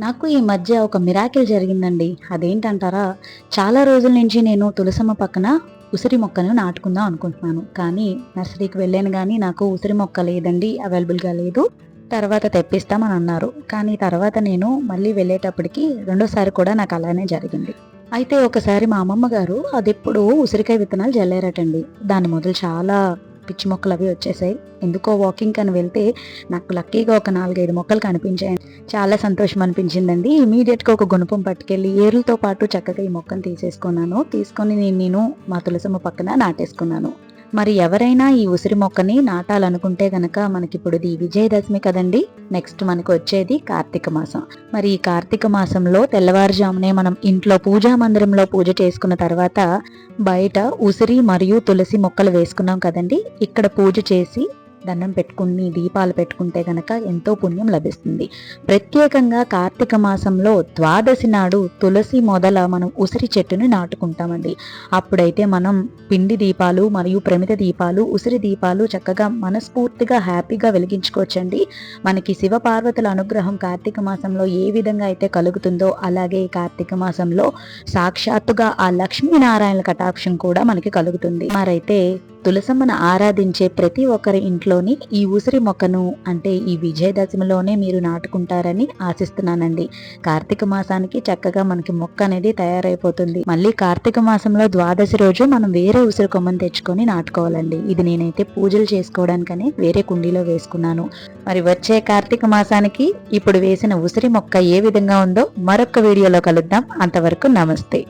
నాకు ఈ మధ్య ఒక మిరాకిల్ జరిగిందండి. అదేంటంటారా? చాలా రోజుల నుంచి నేను తులసమ్మ పక్కన ఉసిరి మొక్కను నాటుకుందాం అనుకుంటున్నాను. కానీ నర్సరీకి వెళ్ళాను కానీ నాకు ఉసిరి మొక్క లేదండి అవైలబుల్గా లేదు. తర్వాత తెప్పిస్తామని అన్నారు. కానీ తర్వాత నేను మళ్ళీ వెళ్ళేటప్పటికి రెండోసారి కూడా నాకు అలానే జరిగింది. అయితే ఒకసారి మా అమ్మమ్మ గారు అది ఎప్పుడు ఉసిరికాయ విత్తనాలు జల్లారటండి. దాని మొదలు చాలా పిచ్చి మొక్కలు అవి వచ్చేసాయి. ఎందుకో వాకింగ్ అని వెళ్తే నాకు లక్కీగా ఒక నాలుగైదు మొక్కలు కనిపించాయి. చాలా సంతోషం అనిపించిందండి. ఇమీడియట్గా ఒక గుణపం పట్టుకెళ్ళి ఏరులతో పాటు చక్కగా ఈ మొక్కను తీసేసుకున్నాను. తీసుకొని నేను నేను మా తులసమ్మ పక్కన నాటేసుకున్నాను. మరి ఎవరైనా ఈ ఉసిరి మొక్కని నాటాలనుకుంటే గనక మనకి ఇప్పుడు ఇది విజయదశమి కదండి. నెక్స్ట్ మనకు వచ్చేది కార్తీక మాసం. మరి ఈ కార్తీక మాసంలో తెల్లవారుజామునే మనం ఇంట్లో పూజా మందిరంలో పూజ చేసుకున్న తర్వాత బయట ఉసిరి మరియు తులసి మొక్కలు వేసుకున్నాం కదండి. ఇక్కడ పూజ చేసి దండం పెట్టుకుని దీపాలు పెట్టుకుంటే గనక ఎంతో పుణ్యం లభిస్తుంది. ప్రత్యేకంగా కార్తీక మాసంలో ద్వాదశి నాడు తులసి మొదల మనం ఉసిరి చెట్టుని నాటుకుంటామండి. అప్పుడైతే మనం పిండి దీపాలు మరియు ప్రమిద దీపాలు ఉసిరి దీపాలు చక్కగా మనస్ఫూర్తిగా హ్యాపీగా వెలిగించుకోవచ్చండి. మనకి శివ పార్వతుల అనుగ్రహం కార్తీక మాసంలో ఏ విధంగా అయితే కలుగుతుందో అలాగే కార్తీక మాసంలో సాక్షాత్తుగా ఆ లక్ష్మీనారాయణ కటాక్షం కూడా మనకి కలుగుతుంది. మరైతే తులసమ్మను ఆరాధించే ప్రతి ఒక్కరి ఇంట్లోని ఈ ఉసిరి మొక్కను అంటే ఈ విజయదశమిలోనే మీరు నాటుకుంటారని ఆశిస్తున్నానండి. కార్తీక మాసానికి చక్కగా మనకి మొక్క అనేది తయారైపోతుంది. మళ్ళీ కార్తీక మాసంలో ద్వాదశి రోజు మనం వేరే ఉసిరి కొమ్మను తెచ్చుకొని నాటుకోవాలండి. ఇది నేనైతే పూజలు చేసుకోవడానికనే వేరే కుండీలో వేసుకున్నాను. మరి వచ్చే కార్తీక మాసానికి ఇప్పుడు వేసిన ఉసిరి మొక్క ఏ విధంగా ఉందో మరొక వీడియోలో కలుద్దాం. అంతవరకు నమస్తే.